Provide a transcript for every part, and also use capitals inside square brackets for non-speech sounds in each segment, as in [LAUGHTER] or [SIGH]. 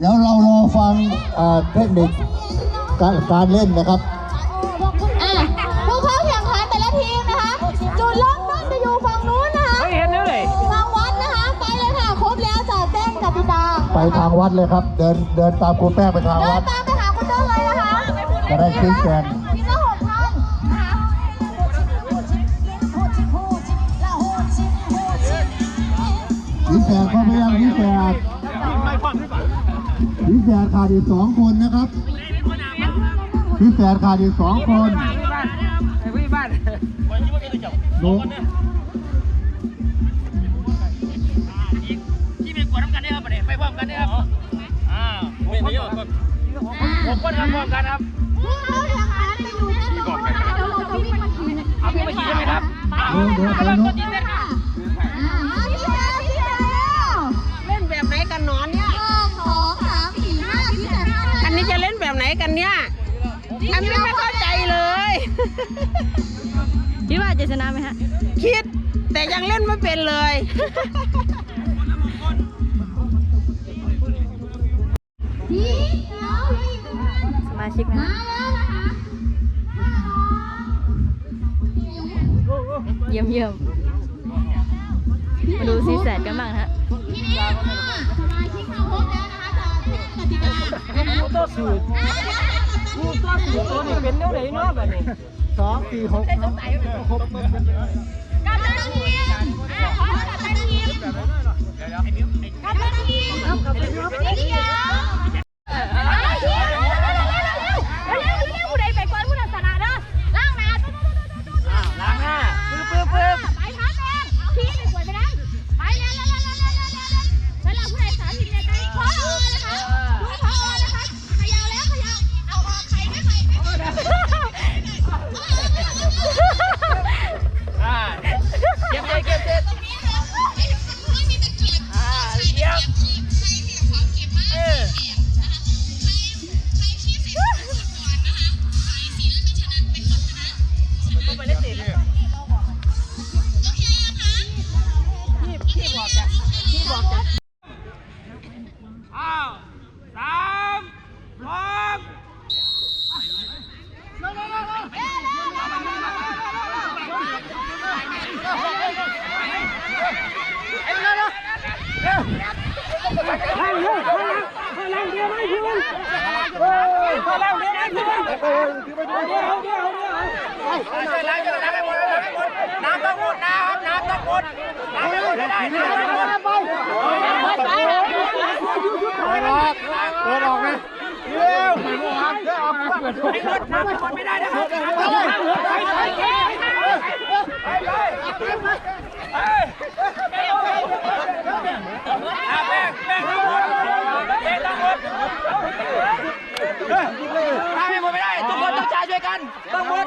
เดี๋ยวเรารอฟังเอ่อเทคนิคการการเล่นนะครับลูกเข้าแข่งขันแต่ละทีนะคะ จุดเริ่มต้นจะอยู่ฝั่งนู้นนะคะไทางวัดนะคะ ไปเลยค่ะ ครบแล้วจะแจ้งกติกาไปทางวัดเลยครับ เดินเดินตามครูแป้งไปทางเดิวันด ตามไปหาคุณเจ้าเลยนะคะจะได้ชี้แจง ทีละหกพันนะคะชี้แจงเข้าไปยังชี้แจง พี่แสดขาดอีกสองคนนะครับพี่แสดขาดอีกสองคนโดนผมก็ทำพร้อมกันครับเอาไปมาขี่ใช่ไหมครับเอาไปมาขี่ใช่ไหมครับ อันนี้ไม่เข้าใจเลย คิดว่าจะชนะไหมฮะ คิด แต่ยังเล่นไม่เป็นเลย สมาชิกนะเยี่ยมเยี่ยมมาดูซีแสดกันบ้างฮะสมาชิกเข้าพบแล้วนะคะจะเล่นกติกานะะ คู่ตัวคู่ตัวนี่เป็นเนื้อไหนเนาะแบบนี้สองสี่หกครับหกกำลังทีมอ่ะขอกำลังทีมกำลังทีมครับกำลังทีม ที่บอกจ้ะที่บอกจ้ะอ้าวสามพร้อมพลังเดียวไม่พลังเดียวไม่พลังเดียวเดียวเดียวเดียว ต้องหมด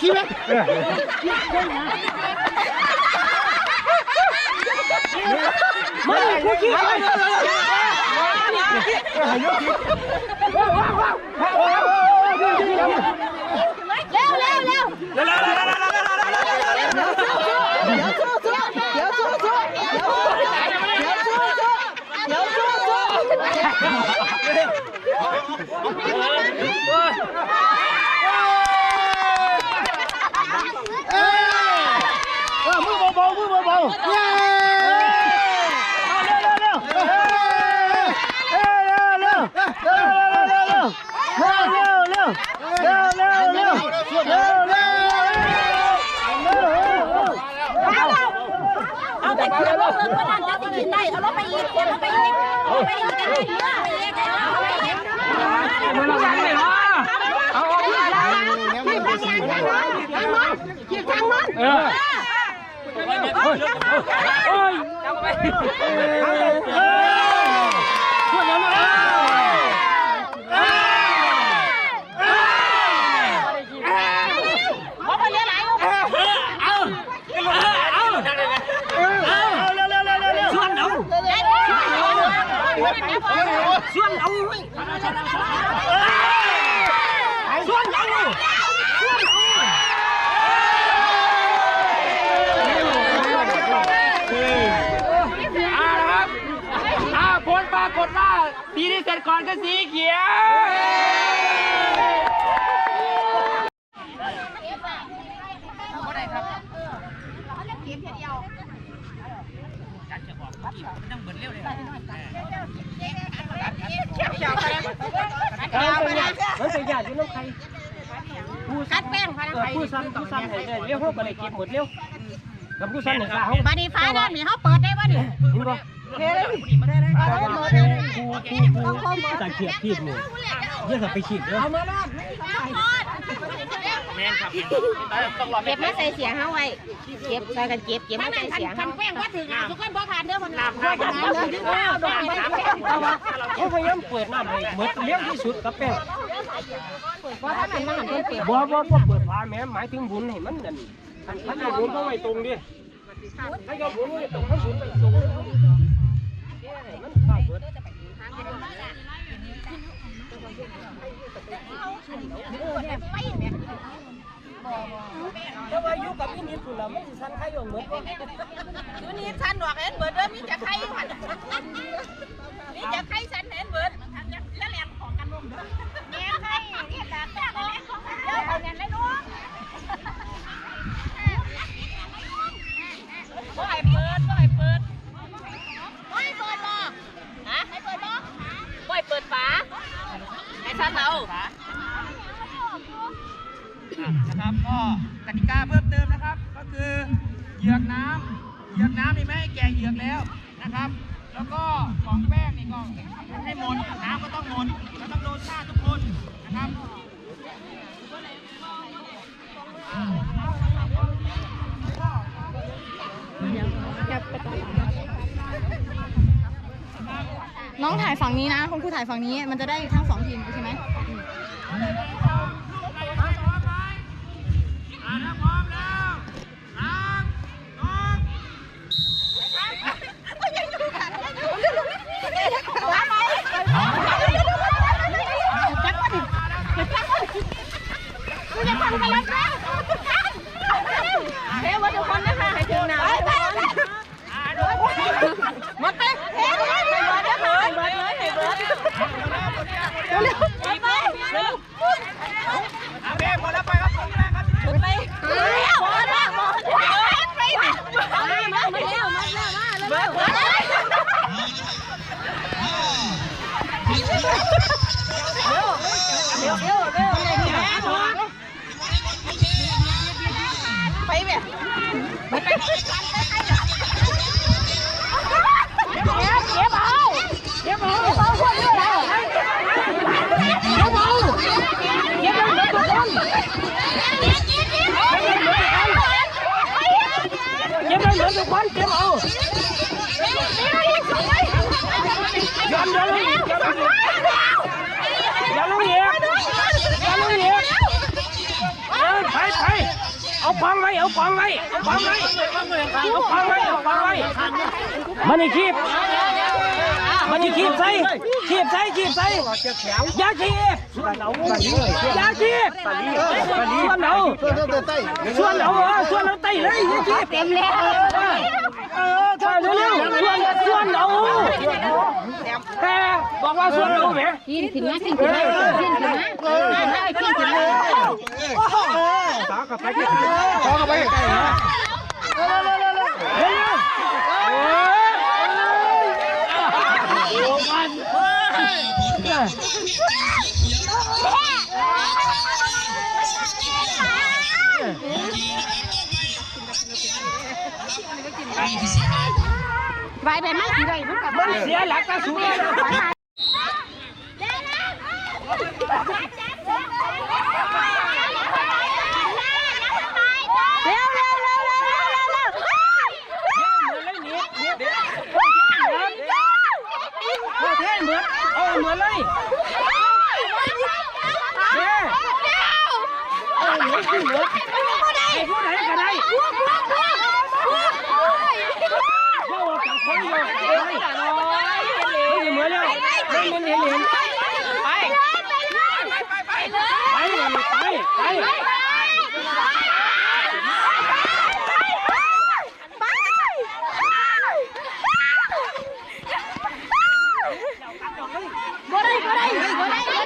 ขี้ไหมไม่กูขี้ไม่ไม่ไม่ เบาๆมือเบาๆเย้เอาไปเขียนลงเงินก็ได้จะติดกินได้เอาลงไปอีกเขียนลงไปอีกเอาไปอีกได้เนื้อไปอีกได้เอาไปอีกมือละวันเลยเหรอเอาเอาไปอีกแล้วทางนู้นทางนู้นทางนู้นเออ ส่วนเอาส่วนเอา เอาละครับถ้าผลปรากฏว่า สีที่เสร็จก่อนก็สีเขียวมันเป็นญาติอยู่น้ำใครคัดแป้งพนักเออผู้ซ้ำผู้ซ้ำให้ได้เร็วเขาก็เลยเก็บหมดเร็วกับผู้ซ้ำเนี่ยเขาบาดีฟ้าด้านนี้เขาเปิดได้ป่ะนี่ เฮ้ยกูกูกูตะเกียบขีดนี่เยอะกับไปขีดเด้อแมนครับต้องรอเก็บมาใส่เสียงเขาไว้เก็บใส่กันเก็บเก็บมาใส่เสียงเขาแป้งว่าถึงทุกคนพอผ่านเด้อคนน้ำข้าวน้ำเด้อถึงแล้วดอกไม้แป้งเขาพยายามเปิดน้ำให้เหมดเร็วที่สุดกับแป้งเพราะถ้ามันมันเก็บบ่บ่บ่เปิดฝาแม้หมายถึงบุญให้มันนั่นถ้าโยบุญต้องไว้ตรงดิถ้าโยบุญไว้ตรงถ้าบุญไว้ตรง แต่ว่าอยู่กับอินญี่ปุ่นแล้วมันสิสันใครอยู่หมดยูนี่ฉันดอกเห็นเบิดเด้อมีจะไข่หันมีแต่ใคร แล้วก็ของแป้งนี่ก็ให้หมดน้ำก็ต้องหมดแล้วต้องโดนฆ่าทุกคนนะครับน้องถ่ายฝั่งนี้นะคุณครูถ่ายฝั่งนี้ มันจะได้ทั้งสองทีมใช่ไหม เฮ้ยวันทุกคนนะคะให้ถึงน้ำหมดไปเฮ้ยให้เบิร์ดนะคะให้เบิร์ดเลยให้เบิร์ดเร็วๆไปเร็ว อาเบ้พอแล้วไปครับตรงนี้นะครับ ไปเร็วมาแล้วไปมามามาเร็วมาเร็วมาเร็วมาเร็วเร็วเร็วเร็วไปแบบไปไปเก็บเอาเก็บเอาเก็บเอาคนเดียวเก็บเอาเก็บเอาทุกคน เก็บได้เหมือนทุกคนเก็บเอาย้อนย้อนลงอีกย้อนลงอีกย้อนลงอีกย้อนลงอีกเออไปไปเอาควางไว้เองไว้เอาควางไว้เอาควางไว้เอาควางไว้มันนี่คีบมันนี่คีบใส่คีบใส่คีบใส่ยาคีบยาคีบส่วนเราส่วนเราส่วนเราเออส่วนเอาไตเลยยาคีบเต็มแล้ว เออใช่เร็วๆส่วนส่วนเอาแต่บอกว่าส่วนเอาไหมกินถึงนะกินถึงนะกินถึงนะกินถึงนะตากับไปที่ขอเข้าไปใกล้ๆนะเร็วเร็วเร็วเร็วเร็วโอ้ยเไปมันสิได้มันก็บ่เสียหลักกระสุน Vai, vai.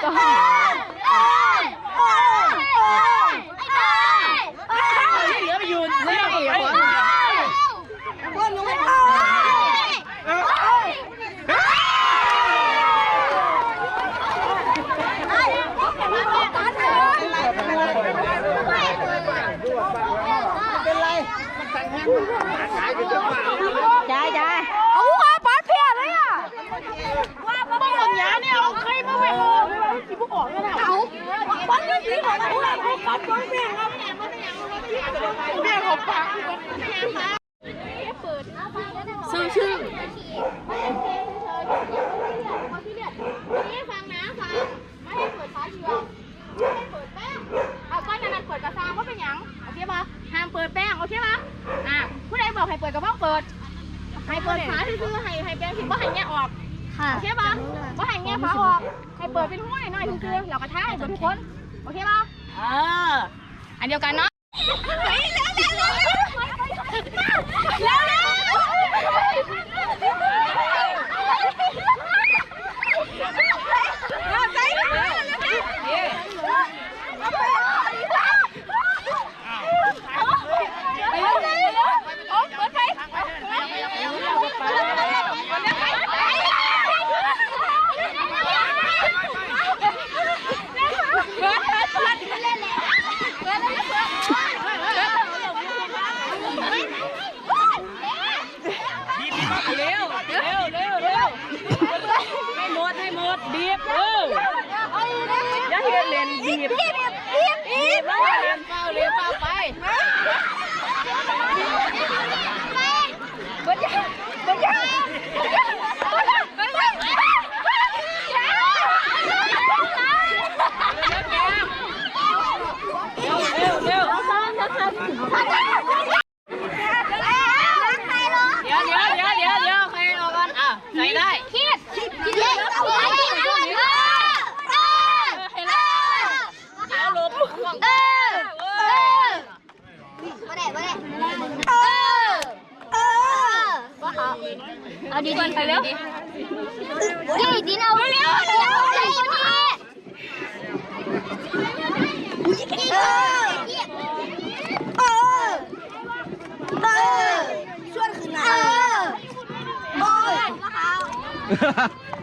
到 [LAUGHS] ซึ่งชื่อเปิดแป้งโอเคปะอะผู้ใดบอกให้เปิดก็ต้องเปิดให้เปิดฝาซื่อๆให้ให้แป้งผิดว่าให้แง่ออกค่ะโอเคปะว่าให้แง่ฝาออกให้เปิดเป็นห้วยหน่อยคือเรากระทาให้ทุกคน โอเคป่ะเออ อันเดียวกันเนาะ เฮ้ยเร็วเร็วเร็วเร็ว เอาดีๆไปเร็วดีดีเอาเร็วเร็วดีดีเออเออเออชวนขึ้นมาเออ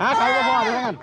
ฮะใครก็พอแล้วกัน